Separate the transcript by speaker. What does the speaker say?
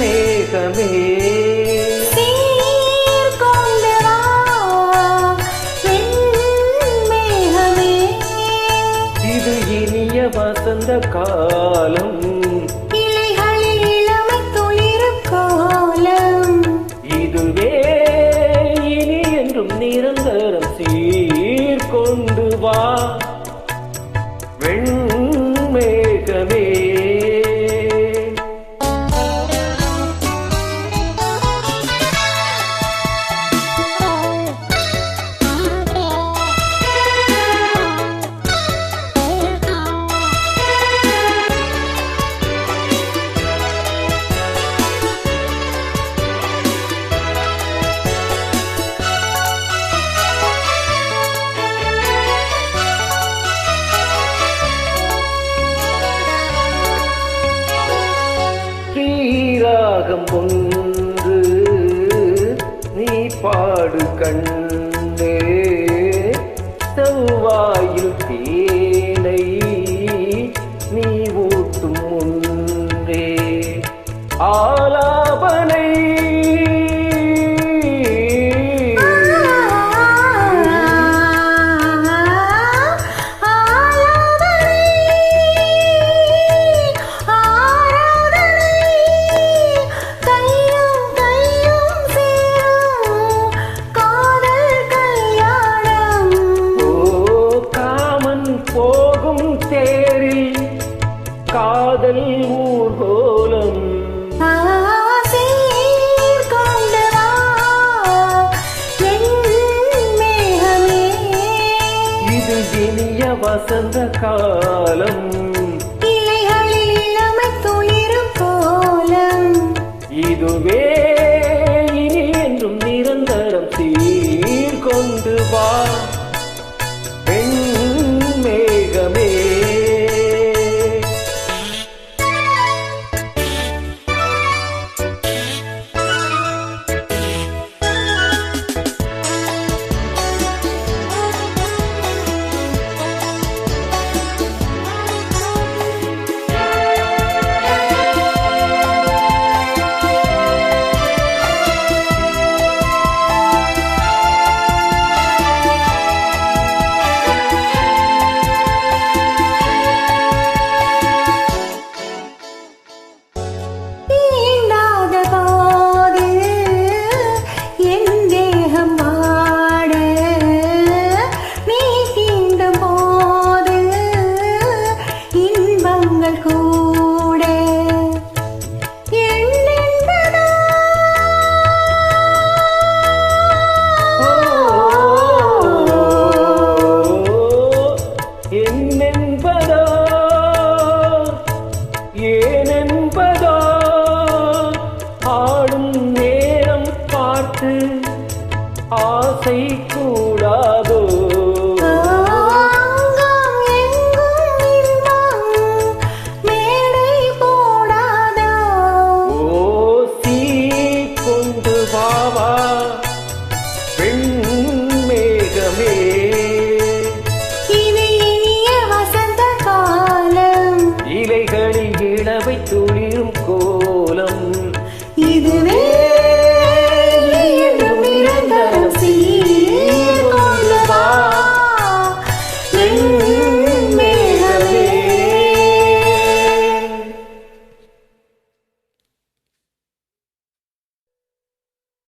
Speaker 1: மேகமே இது இனிய வசந்த காலம். ராகம் ஒன்று நீ பாடு கண்ணே. செவ்வாயில் தேனை நீ ஊட்டும் ஒன்றே ஆ இனிய வசந்த காலம். இதுவே கூடாதோ?